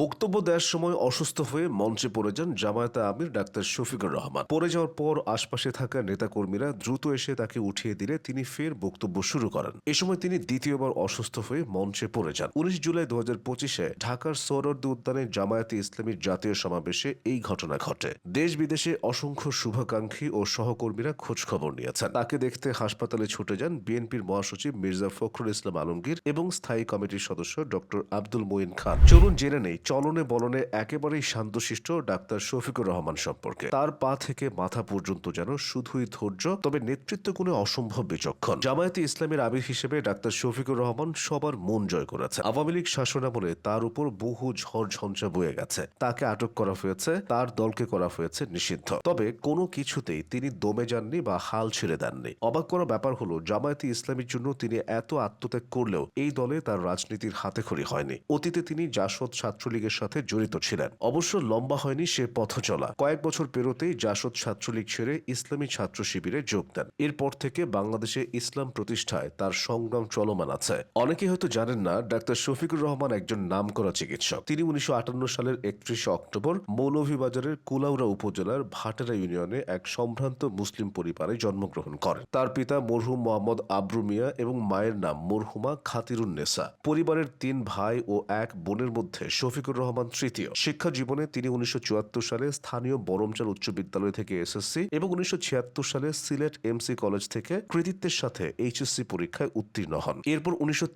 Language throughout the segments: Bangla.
বক্তব্য দেওয়ার সময় অসুস্থ হয়ে মঞ্চে পড়ে যান জামায়াতে আমির ডাক্তার শফিকুর রহমান। পড়ে যাওয়ার পর আশপাশে থাকা নেতাকর্মীরা দ্রুত এসে তাকে উঠিয়ে দিলে তিনি ফের বক্তব্য শুরু করেন। এ সময় তিনি দ্বিতীয়বার অসুস্থ হয়ে মঞ্চে পড়ে যান। উনিশ জুলাই দু পঁচিশে ঢাকার সৌরদ্দি উদ্যানে জামায়াতে ইসলামীর জাতীয় সমাবেশে এই ঘটনা ঘটে। দেশ বিদেশে অসংখ্য শুভাকাঙ্ক্ষী ও সহকর্মীরা খোঁজ খবর নিয়েছেন। তাকে দেখতে হাসপাতালে ছুটে যান বিএনপির মহাসচিব মির্জা ফখরুল ইসলাম আলমগীর এবং স্থায়ী কমিটির সদস্য ডক্টর আব্দুল মঈন খান। চলুন জেনে নেই চলনে বলনে একেবারেই শান্তশিষ্ট ডাক্তার শফিকুর রহমান সম্পর্কে। তার পা থেকে মাথা পর্যন্ত যেন শুধুই ধৈর্য, তবে নেতৃত্ব কোনো অসম্ভব বিচক্ষণ। জামায়াতে ইসলামের আবির হিসেবে ডাক্তার শফিকুর রহমান সবার মন জয় করেছে আওয়ামী লীগ শাসনামলে তার উপর বহু ঝড় ঝঞ্ঝা বয়ে গেছে। তাকে আটক করা হয়েছে, তার দলকে করা হয়েছে নিষিদ্ধ। তবে কোনো কিছুতেই তিনি দমে যাননি বা হাল ছেড়ে দেননি। অবাক করা ব্যাপার হলো, জামায়াতে ইসলামীর জন্য তিনি এত আত্মত্যাগ করলেও এই দলে তার রাজনীতির হাতেখড়ি হয়নি। অতীতে তিনি জাসদ ছাত্রলীগের সাথে জড়িত ছিলেন। অবশ্য লম্বা হয়নি সে পথ চলা। কয়েক বছর পেরোতেই জাসদ ছাত্রলীগ ছেড়ে ইসলামী ছাত্র শিবিরে যোগ দেন। এরপর থেকে বাংলাদেশে ইসলাম প্রতিষ্ঠায় তার সংগ্রাম চলমান আছে। অনেকে হয়তো জানেন না, ডাক্তার শফিকুর রহমান একজন নামকরা চিকিৎসক। তিনি উনিশশো সালের একত্রিশে অক্টোবর মৌলভীবাজারের কুলাউড়া উপজেলার ভাটারা ইউনিয়নে এক সম্ভ্রান্ত মুসলিম পরিবারে জন্মগ্রহণ করেন। তার পিতা মরহুম মোহাম্মদ আব্রু মিয়া এবং মায়ের নাম মরহুমা খাতিরুন্নেসা পরিবারের তিন ভাই ও এক বোনের মধ্যে শফিকুর রহমান তৃতীয়। শিক্ষা জীবনে তিনি উনিশশো চুয়াত্তর সালে স্থানীয় বরমচাল উচ্চ বিদ্যালয় থেকে এসএসসি এবং উনিশশো সালে সিলেট এমসি কলেজ থেকে কৃতিত্বের সাথে এইচএসসি পরীক্ষায় উত্তীর্ণ হন। এরপর উনিশশো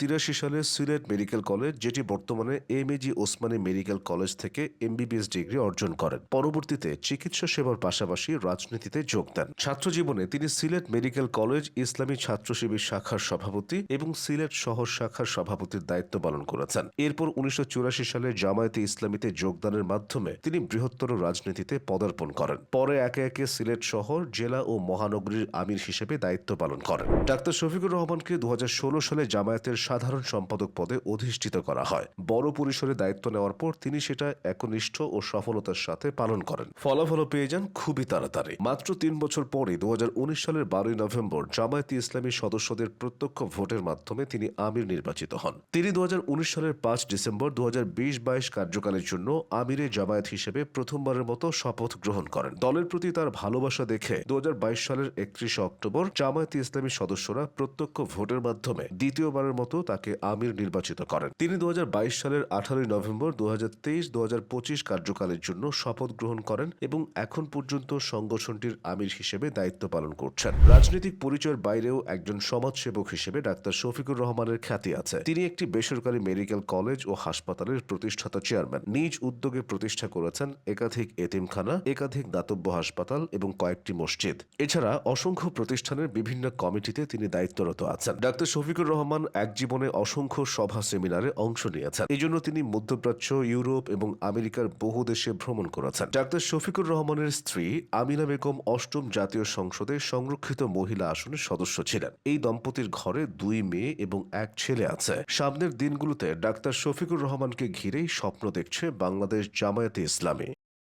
সালে সিলেট মেডিকেল কলেজ, যেটি বর্তমানে M AG Osmani medical college থেকে এমবিবিএস ডিগ্রি অর্জন করেন। পরবর্তীতে চিকিৎসা সেবার পাশাপাশি রাজনীতিতে যোগ দেন। ছাত্র জীবনে তিনি সিলেট মেডিকেল কলেজ ইসলামী ছাত্র শিবির শাখার সভাপতি এবং সিলেট শহর শাখার সভাপতির দায়িত্ব পালন করেছেন। এরপর উনিশশো চুরাশি সালে জামায়াতে ইসলামীতে যোগদানের মাধ্যমে তিনি বৃহত্তর রাজনীতিতে পদার্পণ করেন। পরে একে একে সিলেট শহর, জেলা ও মহানগরীর আমির হিসেবে দায়িত্ব পালন করেন। ডাক্তার শফিকুর রহমানকে দু সালে জামায়াতের সাধারণ সম্পাদক পদে অধিষ্ঠিত করা হয়। বড় পরিসরে দায়িত্ব নেওয়ার পর তিনি সেটা একনিষ্ঠ ও সফলতার সাথে পালন করেন। ফলাফলও পেয়ে যান খুবই তাড়াতাড়ি। মাত্র তিন বছর পরে দু হাজার উনিশ সালের বারোই নভেম্বর জামায়াতে ইসলামী সদস্যদের প্রত্যক্ষ ভোটের মাধ্যমে তিনি আমির নির্বাচিত হন। তিনি দু হাজার উনিশ সালের পাঁচ ডিসেম্বর দু হাজার বিশ বাইশ কার্যকালের জন্য আমিরে জামায়াত হিসেবে প্রথমবারের মতো শপথ গ্রহণ করেন। দলের প্রতি তার ভালোবাসা দেখে দু সালের একত্রিশে অক্টোবর জামায়াতে ইসলামী সদস্যরা প্রত্যক্ষ ভোটের মাধ্যমে দ্বিতীয়বারের মতো তাকে আমির নির্বাচিত করেন। তিনি দু সালের আঠারোই নভেম্বর দু হাজার তেইশ কার্যকালের জন্য শপথ গ্রহণ করেন এবং এখন পর্যন্ত সংগঠনটির আমির হিসেবে দায়িত্ব পালন করছেন। রাজনৈতিক পরিচয়ের বাইরেও একজন সমাজসেবক হিসেবে ডাক্তার শফিকুর রহমানের খ্যাতি আছে। তিনি একটি বেসরকারি মেডিকেল কলেজ ও হাসপাতালের প্রতিষ্ঠাতা চেয়ারম্যান নিজ উদ্যোগে প্রতিষ্ঠা করেছেন একাধিক এতিমখানা, একাধিক দাতব্য হাসপাতাল এবং কয়েকটি মসজিদ। এছাড়া অসংখ্য প্রতিষ্ঠানের বিভিন্ন কমিটিতে তিনি দায়িত্বরত আছেন। ডাক্তার শফিকুর রহমান এক জীবনে অসংখ্য সভা সেমিনারে অংশ নিয়েছেন। এজন্য তিনি মধ্যপ্রাচ্য, ইউরোপ এবং আমেরিকার বহু দেশে ভ্রমণ করেছেন। ডাক্তার শফিকুর রহমানের স্ত্রী আমিনা বেগম অষ্টম জাতীয় সংসদে সংরক্ষিত মহিলা আসনের সদস্য ছিলেন। এই দম্পতির ঘরে দুই মেয়ে এবং এক ছেলে আছে। সামনের দিনগুলোতে ডাক্তার শফিকুর রহমানকে ঘিরেই স্বপ্ন দেখছে বাংলাদেশ জামায়াতে ইসলামী।